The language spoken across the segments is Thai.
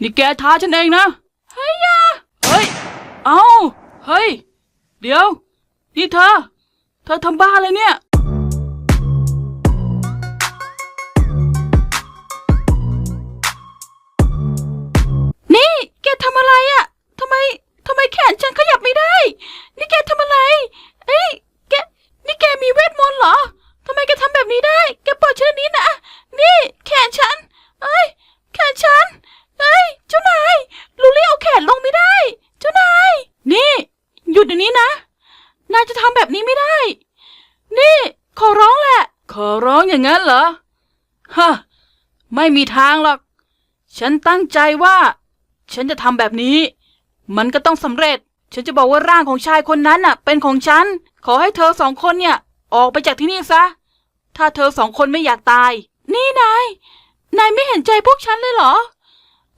นี่แกท้าฉันเองนะเฮ้ยอยาเฮ้ย เอาเฮ้ย เดี๋ยว นี่เธอ เธอทำบ้าอะไรเนี่ย อย่างนั้นเหรอ ฮะ ไม่มีทางหรอก ฉันตั้งใจว่า ฉันจะทำแบบนี้ มันก็ต้องสำเร็จ ฉันจะบอกว่าร่างของชายคนนั้นน่ะ เป็นของฉัน ขอให้เธอสองคนเนี่ย ออกไปจากที่นี่ซะ ถ้าเธอสองคนไม่อยากตาย นี่นาย นายไม่เห็นใจพวกฉันเลยเหรอ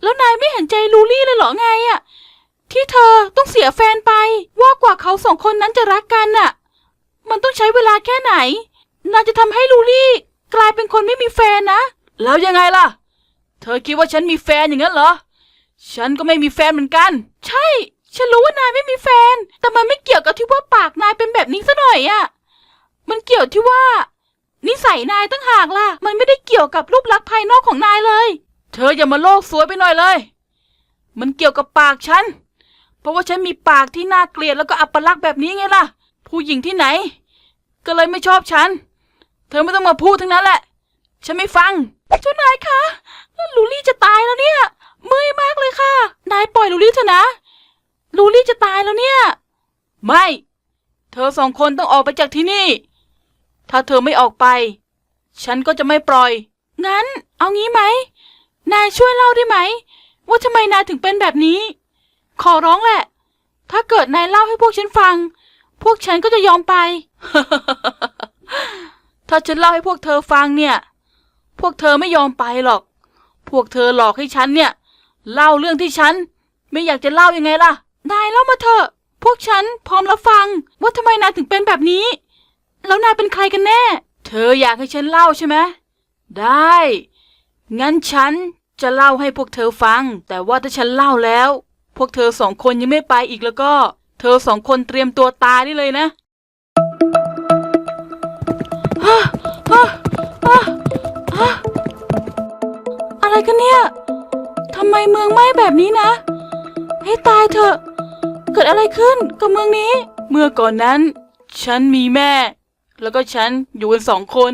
แล้วนายไม่เห็นใจลูลี่เลยเหรอไงอะที่เธอต้องเสียแฟนไปว่ากว่าเขาสองคนนั้นจะรักกันน่ะ มันต้องใช้เวลาแค่ไหนนายจะทำให้ลูลี่ กลายเป็นคนไม่มีแฟนนะ แล้วยังไงล่ะ เธอคิดว่าฉันมีแฟนอย่างนั้นเหรอ ฉันก็ไม่มีแฟนเหมือนกัน ใช่ ฉันรู้ว่านายไม่มีแฟน แต่มันไม่เกี่ยวกับที่ว่าปากนายเป็นแบบนี้ซะหน่อยอะมันเกี่ยวที่ว่า นิสัยนายตั้งหากล่ะ มันไม่ได้เกี่ยวกับรูปลักษณ์ภายนอกของนายเลย เธออย่ามาโลกสวยไปหน่อยเลย มันเกี่ยวกับปากฉัน เพราะว่าฉันมีปากที่น่าเกลียดแล้วก็อัปลักษณ์แบบนี้ไงล่ะ ผู้หญิงที่ไหน ก็เลยไม่ชอบฉัน เธอไม่ต้องมาพูดทั้งนั้นแหละ ฉันไม่ฟัง เจ้านายคะลูลี่จะตายแล้วเนี่ย เมื่อยมากเลยค่ะ นายปล่อยลูลี่เถอะนะ ลูลี่จะตายแล้วเนี่ย ไม่ เธอสองคนต้องออกไปจากที่นี่ ถ้าเธอไม่ออกไป ฉันก็จะไม่ปล่อย งั้น เอางี้ไหม นายช่วยเล่าได้ไหม ว่าทำไมนายถึงเป็นแบบนี้ ขอร้องแหละ ถ้าเกิดนายเล่าให้พวกฉันฟัง พวกฉันก็จะยอมไป ถ้าฉันเล่าให้พวกเธอฟังเนี่ย พวกเธอไม่ยอมไปหรอก พวกเธอหลอกให้ฉันเนี่ย เล่าเรื่องที่ฉัน ไม่อยากจะเล่ายังไงล่ะ นายเล่ามาเถอะ พวกฉันพร้อมรับฟัง ว่าทำไมนายถึงเป็นแบบนี้ แล้วนายเป็นใครกันแน่ เธออยากให้ฉันเล่าใช่ไหมได้ งั้นฉันจะเล่าให้พวกเธอฟัง แต่ว่าถ้าฉันเล่าแล้ว พวกเธอสองคนยังไม่ไปอีกแล้วก็ เธอสองคนเตรียมตัวตายได้เลยนะฮะ ฮะฮะฮะอะไรกันเนี่ยทำไมเมืองไหม้แบบนี้นะ ให้ตายเถอะ เกิดอะไรขึ้นกับเมืองนี้ เมื่อก่อนนั้น ฉันมีแม่ แล้วก็ฉันอยู่กันสองคน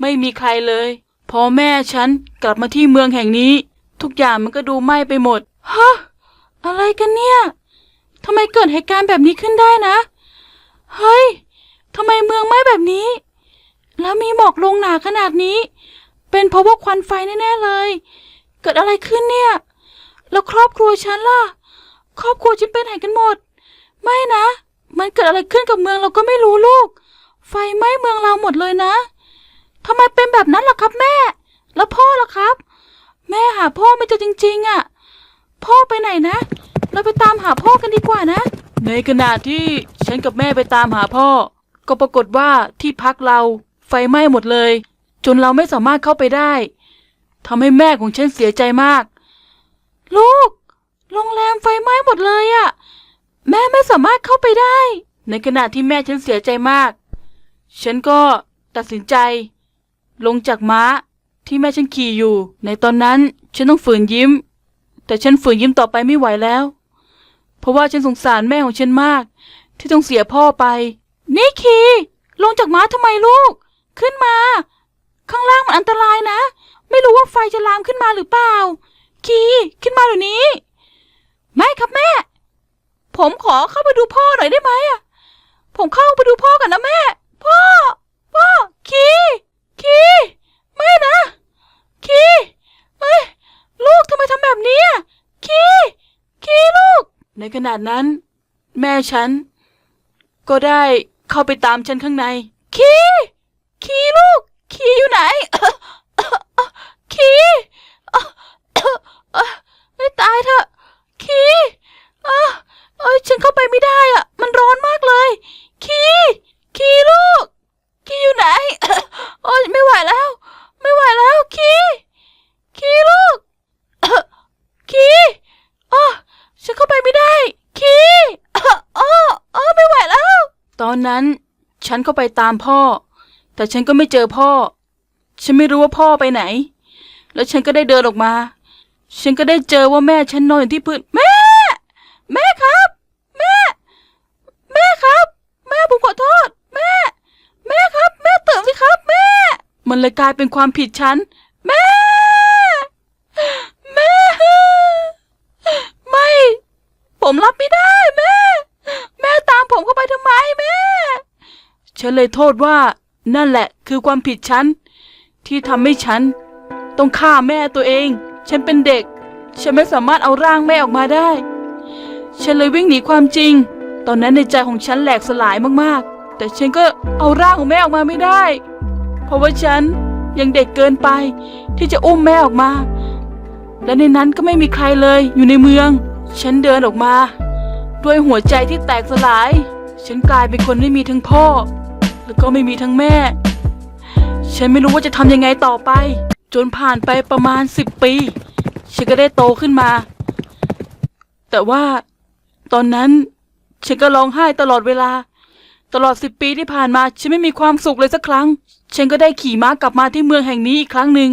ไม่มีใครเลย พอแม่ฉันกลับมาที่เมืองแห่งนี้ ทุกอย่างมันก็ดูไหม้ไปหมดฮะอะไรกันเนี่ยทำไมเกิดเหตุการณ์แบบนี้ขึ้นได้นะ เฮ้ยทำไมเมืองไหม้แบบนี้ แล้วมีหมอกลงหนาขนาดนี้ เป็นเพราะว่าควันไฟแน่ๆเลย เกิดอะไรขึ้นเนี่ย แล้วครอบครัวฉันล่ะ ครอบครัวฉันไปไหนกันหมด ไม่นะ มันเกิดอะไรขึ้นกับเมืองเราก็ไม่รู้ลูก ไฟไหม้เมืองเราหมดเลยนะทำไมเป็นแบบนั้นล่ะครับแม่ แล้วพ่อล่ะครับ แม่หาพ่อไม่เจอจริงๆอะ่ะ พ่อไปไหนนะ เราไปตามหาพ่อกันดีกว่านะ ในขณะที่ฉันกับแม่ไปตามหาพ่อ ก็ปรากฏว่าที่พักเรา ไฟไหม้หมดเลย จนเราไม่สามารถเข้าไปได้ทำให้แม่ของฉันเสียใจมาก ลูก โรงแรมไฟไหม้หมดเลยอะ่ะแม่ไม่สามารถเข้าไปได้ ในขณะที่แม่ฉันเสียใจมาก ฉันก็ตัดสินใจ ลงจากม้าที่แม่ฉันขี่อยู่ ในตอนนั้นฉันต้องฝืนยิ้ม แต่ฉันฝืนยิ้มต่อไปไม่ไหวแล้ว เพราะว่าฉันสงสารแม่ของฉันมาก ที่ต้องเสียพ่อไป นี่คีลงจากม้าทำไมลูก ขึ้นมา ข้างล่างมันอันตรายนะ ไม่รู้ว่าไฟจะลามขึ้นมาหรือเปล่า คีขึ้นมาเดี๋ยวนี้ ไม่ครับแม่ ผมขอเข้าไปดูพ่อหน่อยได้ไหมอะ ผมเข้าไปดูพ่อกันนะแม่ พ่อ พ่อ คี คี ไม่นะ คีเอ้ยลูกทำไมทำแบบนี้อะคี คีลูก ในขณะนั้น แม่ฉัน ก็ได้เข้าไปตามฉันข้างใน คี ไหนขีไม่ตายเถอะขีเออเอฉันเข้าไปไม่ได้อะ มันร้อนมากเลยขี้ขี้ลูกขีอยู่ไหนโอ้ยไม่ไหวแล้ว ไม่ไหวแล้วขี้ขี้ลูกขี้อ๋อฉันเข้าไปไม่ได้ขี้อ๋ออ๋อไม่ไหวแล้ว ตอนนั้นฉันเข้าไปตามพ่อ แต่ฉันก็ไม่เจอพ่อ ฉันไม่รู้ว่าพ่อไปไหน แล้วฉันก็ได้เดินออกมา ฉันก็ได้เจอว่าแม่ฉันนอนอยู่ที่พื้นแม่ แม่ครับ แม่ แม่ครับ แม่ผมขอโทษ แม่ แม่ครับ แม่ตื่นสิครับ แม่ มันเลยกลายเป็นความผิดฉัน แม่ แม่ ไม่ ผมรับไม่ได้แม่ แม่ตามผมเข้าไปทำไมแม่ ฉันเลยโทษว่า นั่นแหละ คือความผิดฉัน ที่ทำให้ฉัน ต้องฆ่าแม่ตัวเอง ฉันเป็นเด็ก ฉันไม่สามารถเอาร่างแม่ออกมาได้ ฉันเลยวิ่งหนีความจริง ตอนนั้นในใจของฉันแหลกสลายมากๆ แต่ฉันก็เอาร่างของแม่ออกมาไม่ได้ เพราะว่าฉันยังเด็กเกินไป ที่จะอุ้มแม่ออกมา และในนั้นก็ไม่มีใครเลยอยู่ในเมือง ฉันเดินออกมา ด้วยหัวใจที่แตกสลาย ฉันกลายเป็นคนไม่มีทั้งพ่อ แล้วก็ไม่มีทั้งแม่ ฉันไม่รู้ว่าจะทำยังไงต่อไป จนผ่านไปประมาณสิบปี ฉันก็ได้โตขึ้นมา แต่ว่าตอนนั้นฉันก็ร้องไห้ตลอดเวลา ตลอดสิบปีที่ผ่านมาฉันไม่มีความสุขเลยสักครั้ง ฉันก็ได้ขี่ม้ากลับมาที่เมืองแห่งนี้อีกครั้งหนึ่ง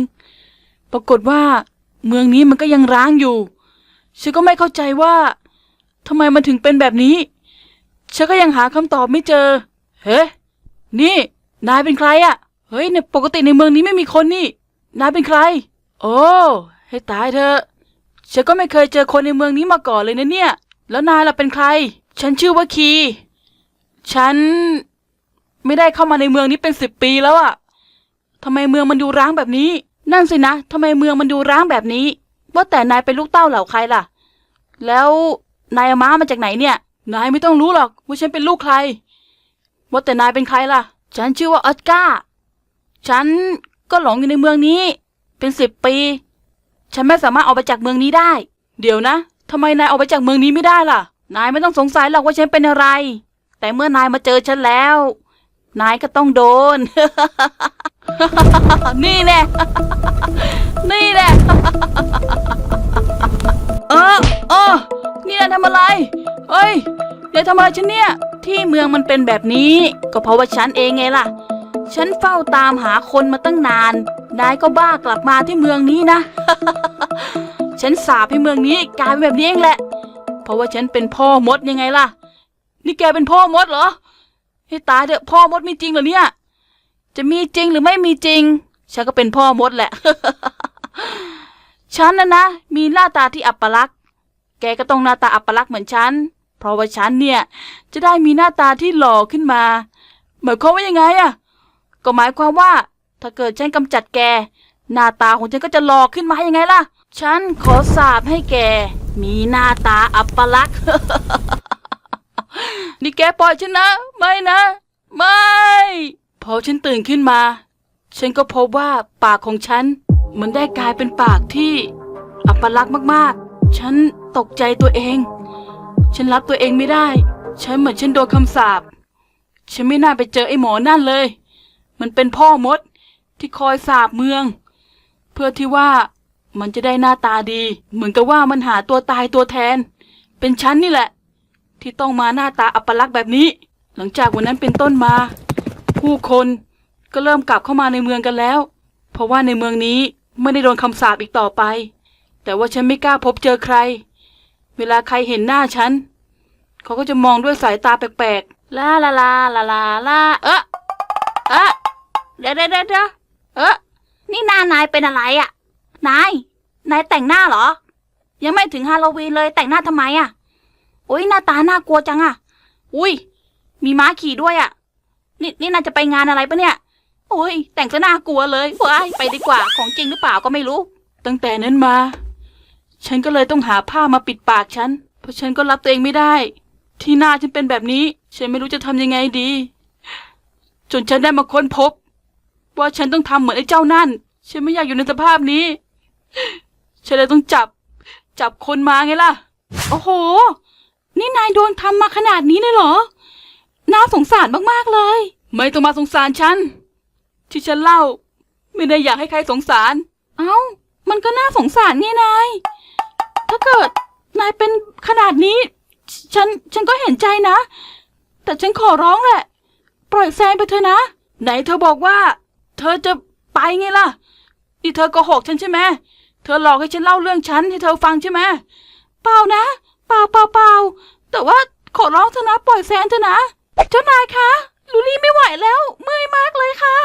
ปรากฏว่า เมืองนี้มันก็ยังร้างอยู่ ฉันก็ไม่เข้าใจว่าทำไมมันถึงเป็นแบบนี้ ฉันก็ยังหาคำตอบไม่เจอ เฮ้ นี่ นายเป็นใครอะ เฮ้ยในปกติในเมืองนี้ไม่มีคนนี่ นายเป็นใคร โอ้ให้ตายเถอะ ฉันก็ไม่เคยเจอคนในเมืองนี้มาก่อนเลยนะเนี่ย แล้วนายล่ะเป็นใคร ฉันชื่อว่าคี ฉันไม่ได้เข้ามาในเมืองนี้เป็นสิบปีแล้วอะทำไมเมืองมันดูร้างแบบนี้ นั่นสินะทำไมเมืองมันดูร้างแบบนี้ ว่าแต่นายเป็นลูกเต้าเหล่าใครล่ะ แล้วนายเอาม้ามาจากไหนเนี่ย นายไม่ต้องรู้หรอกว่าฉันเป็นลูกใคร ว่าแต่นายเป็นใครล่ะ ฉันชื่อว่าออสการ์ ฉันก็หลงอยู่ในเมืองนี้ เป็นสิบปี ฉันไม่สามารถออกไปจากเมืองนี้ได้ เดี๋ยวนะทำไมนายออกไปจากเมืองนี้ไม่ได้ล่ะ นายไม่ต้องสงสัยหรอกว่าฉันเป็นอะไร แต่เมื่อนายมาเจอฉันแล้ว นายก็ต้องโดน นี่แน่นี่แหละเออเออนี่นายทำอะไรเฮ้ยนายทำอะไรฉันเนี่ย ที่เมืองมันเป็นแบบนี้ ก็เพราะว่าฉันเองไงล่ะ ฉันเฝ้าตามหาคนมาตั้งนาน นายก็บ้ากลับมาที่เมืองนี้นะ ฉันสาปให้เมืองนี้กลายเป็นแบบนี้เองแหละ เพราะว่าฉันเป็นพ่อมดยังไงล่ะ นี่แกเป็นพ่อมดเหรอ ให้ตายเถอะพ่อมดมีจริงเหรอเนี่ย จะมีจริงหรือไม่มีจริง ฉันก็เป็นพ่อมดแหละ ฉันนะนะ มีหน้าตาที่อัปลักษณ์ แกก็ต้องหน้าตาอัปลักษณ์เหมือนฉัน เพราะว่าฉันเนี่ย จะได้มีหน้าตาที่หล่อขึ้นมา หมายความว่ายังไงอะ ก็หมายความว่า ถ้าเกิดฉันกำจัดแก หน้าตาของฉันก็จะหล่อขึ้นมายังไงล่ะ ฉันขอสาบให้แก มีหน้าตาอัปลักษณ์ นี่แกปล่อยฉันนะ ไม่นะ ไม่ พอฉันตื่นขึ้นมา ฉันก็พบว่าปากของฉัน มันได้กลายเป็นปากที่ อัปลักษณ์มากๆ ฉันตกใจตัวเอง ฉันรับตัวเองไม่ได้ ฉันเหมือนฉันโดนคำสาป ฉันไม่น่าไปเจอไอ้หมอนั่นเลย มันเป็นพ่อมดที่คอยสาบเมือง เพื่อที่ว่ามันจะได้หน้าตาดี เหมือนกับว่ามันหาตัวตายตัวแทน เป็นฉันนี่แหละ ที่ต้องมาหน้าตาอัปลักษณ์แบบนี้ หลังจากวันนั้นเป็นต้นมา ผู้คนก็เริ่มกลับเข้ามาในเมืองกันแล้ว เพราะว่าในเมืองนี้ไม่ได้โดนคำสาปอีกต่อไป แต่ว่าฉันไม่กล้าพบเจอใคร เวลาใครเห็นหน้าฉันเขาก็จะมองด้วยสายตาแปลกๆลาลาลาลาลาลาเอะเอะ เดี๋ยวเดี๋ยวเดี๋ยวเอะนี่หน้านายเป็นอะไรอะ่ะ นาย นายแต่งหน้าเหรอ ยังไม่ถึงฮาโลวีนเลยแต่งหน้าทำไมอะ่ะอุ้ยหน้าตาน่ากลัวจังอะ่ะ อุ้ย มีม้าขี่ด้วยอะ่ะ นี่นี่นายจะไปงานอะไรปะเนี่ย โอ้ย แต่งซะน่ากลัวเลยว้ายไปดีกว่า ของจริงหรือเปล่าก็ไม่รู้ ตั้งแต่นั้นมา ฉันก็เลยต้องหาผ้ามาปิดปากฉัน เพราะฉันก็รับตัวเองไม่ได้ ที่หน้าฉันเป็นแบบนี้ ฉันไม่รู้จะทำยังไงดี จนฉันได้มาค้นพบ ว่าฉันต้องทำเหมือนไอ้เจ้านั่น ฉันไม่อยากอยู่ในสภาพนี้ ฉันเลยต้องจับ จับคนมาไงล่ะ โอ้โห นี่นายโดนทำมาขนาดนี้เลยเหรอ น่าสงสารมากๆเลย ไม่ต้องมาสงสารฉัน ที่ฉันเล่า ไม่ได้อยากให้ใครสงสาร เอ้า มันก็น่าสงสารไงนาย ถ้าเกิดนายเป็นขนาดนี้ ฉัน ฉันก็เห็นใจนะ แต่ฉันขอร้องแหละ ปล่อยแซนไปเถอะนะ ไหนเธอบอกว่า เธอจะไปไงล่ะ นี่เธอโกหกฉันใช่ไหมเธอหลอกให้ฉันเล่าเรื่องฉันให้เธอฟังใช่ไหมเปล่านะ เปล่าเปล่าเปล่าแต่ว่าขอร้องเถอนะปล่อยแซนเถอนะ เจ้านายคะ ลูลี่ไม่ไหวแล้ว เมื่อยมากเลยค่ะ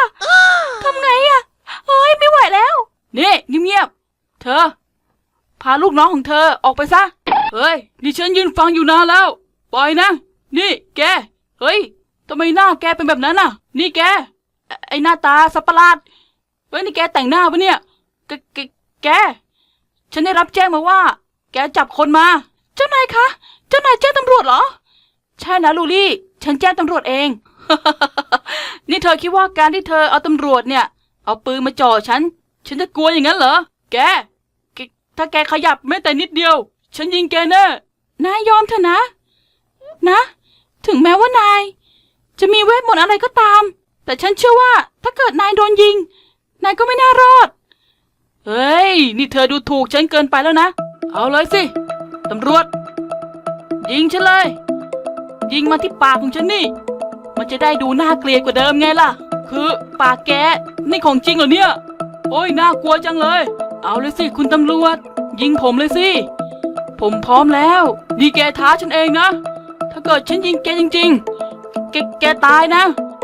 ทำไงอะเฮ้ยไม่ไหวแล้ว นี่เงียบๆ เธอ พาลูกน้องของเธอออกไปซะ เฮ้ยนี่ฉันยืนฟังอยู่นานแล้ว ปล่อยนะ นี่แก เฮ้ยทำไมหน้าแกเป็นแบบนั้นน่ะ นี่แก ไอ้หน้าตาสับประหลาดเฮ้ยนี่แกแต่งหน้าปะเนี่ยแกแกแก ฉันได้รับแจ้งมาว่า แกจับคนมา เจ้านายคะ เจ้านายแจ้งตำรวจเหรอ ใช่นะลูลี่ ฉันแจ้งตำรวจเอง นี่เธอคิดว่าการที่เธอเอาตำรวจเนี่ย เอาปืนมาจ่อฉัน ฉันจะกลัวอย่างนั้นเหรอ แกแกถ้าแกขยับแม้แต่นิดเดียว ฉันยิงแกแน่ นายยอมเถอะนะ นะ ถึงแม้ว่านาย จะมีเวทมนต์อะไรก็ตาม แต่ฉันเชื่อว่าถ้าเกิดนายโดนยิง นายก็ไม่น่ารอด เฮ้ย นี่เธอดูถูกฉันเกินไปแล้วนะ เอาเลยสิ ตำรวจ ยิงฉันเลย ยิงมาที่ปากของฉันนี่ มันจะได้ดูน่าเกลียดกว่าเดิมไงล่ะ คือปากแกนี่ของจริงเหรอเนี่ย โอ้ยน่ากลัวจังเลย เอาเลยสิคุณตำรวจ ยิงผมเลยสิ ผมพร้อมแล้ว นี่แกท้าฉันเองนะ ถ้าเกิดฉันยิงแกจริงๆ แกแกตายนะ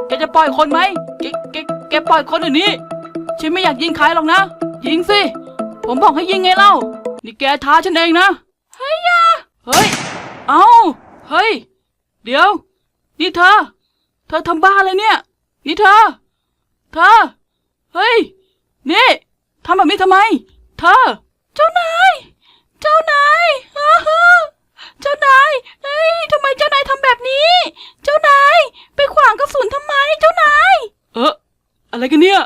แกจะปล่อยคนไหมแกแกแกปล่อยคนเดี๋ยวนี้ ฉันไม่อยากยิงใครหรอกนะ ยิงสิ ผมบอกให้ยิงไงเล่า นี่แกท้าฉันเองนะ เฮ้ยยาเฮ้ย เอาเฮ้ย เดี๋ยว นี่เธอ เธอทำบ้าอะไรเนี่ย นี่เธอ เธอ เฮ้ย นี่ทำแบบนี้ทำไม เธอ เจ้านาย เจ้านายอ้าฮะ เจ้านายเฮ้ยทำไมเจ้านายทำแบบนี้ เจ้านาย ไปขวางกระสุนทำไมเจ้านาย เอออะไรกันเนี่ย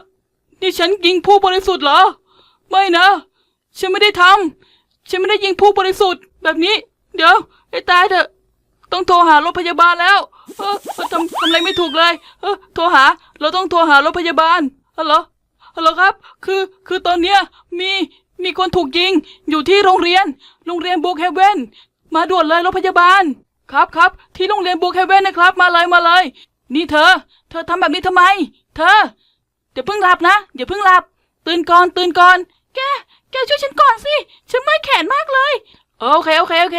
นี่ฉันยิงผู้บริสุทธิ์เหรอ ไม่นะ ฉันไม่ได้ทำฉันไม่ได้ยิงผู้บริสุทธิ์แบบนี้ เดี๋ยวไอ้ตายเถอะ ต้องโทรหารถพยาบาลแล้ว เออเออทำทำอะไรไม่ถูกเลย เออโทรหา เราต้องโทรหารถพยาบาลฮัลโหลฮัลโหลครับ คือ คือตอนเนี้ยมี มีคนถูกยิง อยู่ที่โรงเรียน โรงเรียนบูคเฮเวน มาด่วนเลยรถพยาบาล ครับครับที่โรงเรียนบูเฮเว่นนะครับ มาเลยมาเลย นี่เธอ เธอทำแบบนี้ทำไม เธอเดี๋ยวเพิ่งหลับนะเดี๋ยวเพิ่งหลับ ตื่นก่อนตื่นก่อน แก แกช่วยฉันก่อนสิ ฉันเมื่อยแขนมากเลย โอเคโอเคโอเค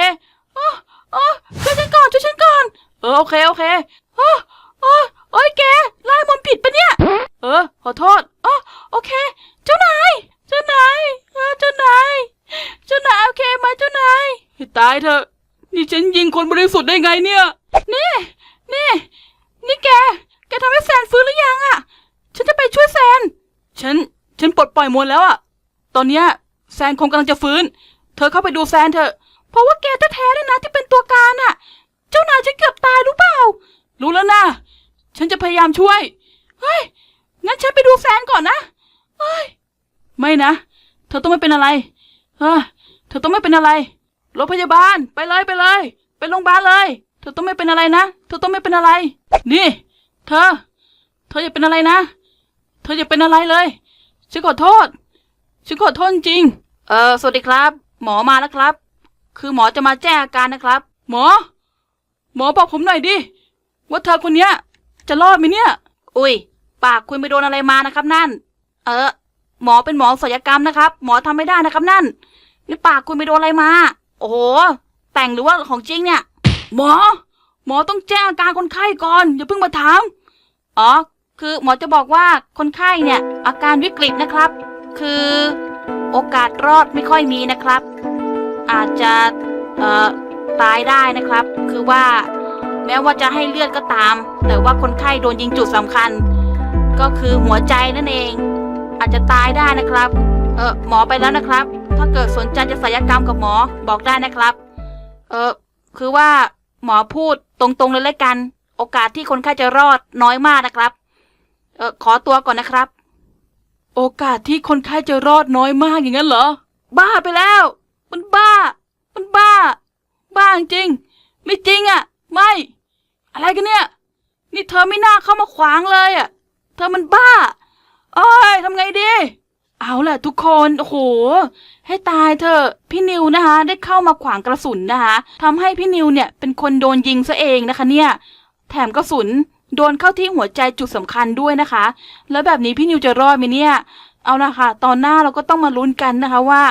โอ้โอ้ช่วยฉันก่อนช่วยฉันก่อน เออโอเคโอเคโอ้โอ้โอ้ยแกไล่มนผิดปะเนี่ย เออ ขอโทษอ๋อโอเค เจ้านาย เจ้านายเออเจ้านาย เจ้านายโอเคไหมเจ้านายให้ตาย เถอะ นี่ฉันยิงคนบริสุทธิ์ได้ไงเนี่ย นี่ นี่ นี่แก แกทำให้แซนฟื้นหรือยังอะฉันจะไปช่วยแซน ฉัน ฉันปลดปล่อยมวลแล้วอะตอนเนี้ยแซนคงกำลังจะฟื้น เธอเข้าไปดูแซนเถอะ เพราะว่าแกแท้ๆเลยนะที่เป็นตัวการอะเจ้านายฉันเกือบตายรู้เปล่า รู้แล้วนะ ฉันจะพยายามช่วย เฮ้ย งั้นฉันไปดูแซนก่อนนะ เฮ้ย ไม่นะ เธอต้องไม่เป็นอะไร เออ เธอต้องไม่เป็นอะไร รถพยาบาลไปเลยไปเลย ไปโรงพยาบาลเลย เธอต้องไม่เป็นอะไรนะ เธอต้องไม่เป็นอะไร นี่ เธอ เธออย่าเป็นอะไรนะ เธออย่าเป็นอะไรเลยฉันขอโทษฉันขอโทษจริง เออสวัสดีครับ หมอมาแล้วครับ คือหมอจะมาแจ้งอาการนะครับ หมอ หมอบอกผมหน่อยดิว่าเธอคนเนี้ย จะรอดไหมเนี่ย อุ้ย ปากคุณไปโดนอะไรมานะครับนั่น เออ หมอเป็นหมอศัลยกรรมนะครับ หมอทำไม่ได้นะครับนั่นนี่ปากคุณไปโดนอะไรมา อ้โห แต่งหรือว่าของจริงเนี่ย หมอ หมอต้องแจ้งอาการคนไข้ก่อน อย่าเพิ่งมาถาม อ๋อ คือหมอจะบอกว่าคนไข้เนี่ย อาการวิกฤตนะครับ คือโอกาสรอดไม่ค่อยมีนะครับ อาจจะ เอ่อ ตายได้นะครับ คือว่า แม้ว่าจะให้เลือดก็ตาม แต่ว่าคนไข้โดนยิงจุดสำคัญ ก็คือหัวใจนั่นเอง อาจจะตายได้นะครับ เออหมอไปแล้วนะครับ ถ้าเกิดสนใจจะศัลยกรรมกับหมอบอกได้นะครับ เออคือว่าหมอพูดตรงๆเลยแล้วกัน โอกาสที่คนไข้จะรอดน้อยมากนะครับ เออขอตัวก่อนนะครับ โอกาสที่คนไข้จะรอดน้อยมากอย่างนั้นเหรอ บ้าไปแล้ว มันบ้า มันบ้า บ้าจริง ไม่จริงอะ่ะ ไม่ อะไรกันเนี่ย นี่เธอไม่น่าเข้ามาขวางเลยอะ่ะ เธอมันบ้าเอ้ยทำไงดี เอาล่ะทุกคนโอ้โห ให้ตายเถอะพี่นิวนะคะ ได้เข้ามาขวางกระสุนนะคะทำให้พี่นิวเนี่ยเป็นคนโดนยิงซะเองนะคะ เนี่ย แถมกระสุนโดนเข้าที่หัวใจจุดสำคัญด้วยนะคะ แล้วแบบนี้พี่นิวจะรอดไหมเนี่ย เอาละค่ะ ตอนหน้าเราก็ต้องมาลุ้นกันนะคะว่า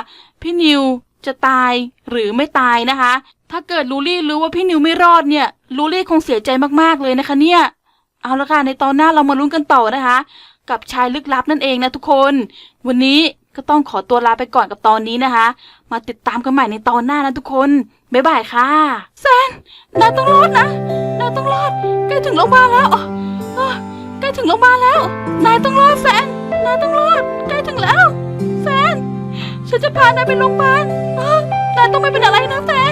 พี่นิวจะตายหรือไม่ตายนะคะ ถ้าเกิดลูลี่รู้ว่าพี่นิวไม่รอดเนี่ยลูลี่คงเสียใจมากๆเลยนะคะเนี่ย เอาละค่ะในตอนหน้าเรามาลุ้นกันต่อนะคะ กับชายลึกลับนั่นเองนะทุกคน วันนี้ก็ต้องขอตัวลาไปก่อนกับตอนนี้นะคะ มาติดตามกันใหม่ในตอนหน้านะทุกคน บ๊ายบายค่ะแซนนายต้องรอดนะนายต้องรอดใกล้ถึงโรงพยาบาลแล้วใกล้ถึงโรงพยาบาลแล้ว นายต้องรอดแซนนายต้องรอดใกล้ถึงแล้วแซนฉันจะพานายไปโรงพยาบาลนายต้องไม่เป็นอะไรนะแซน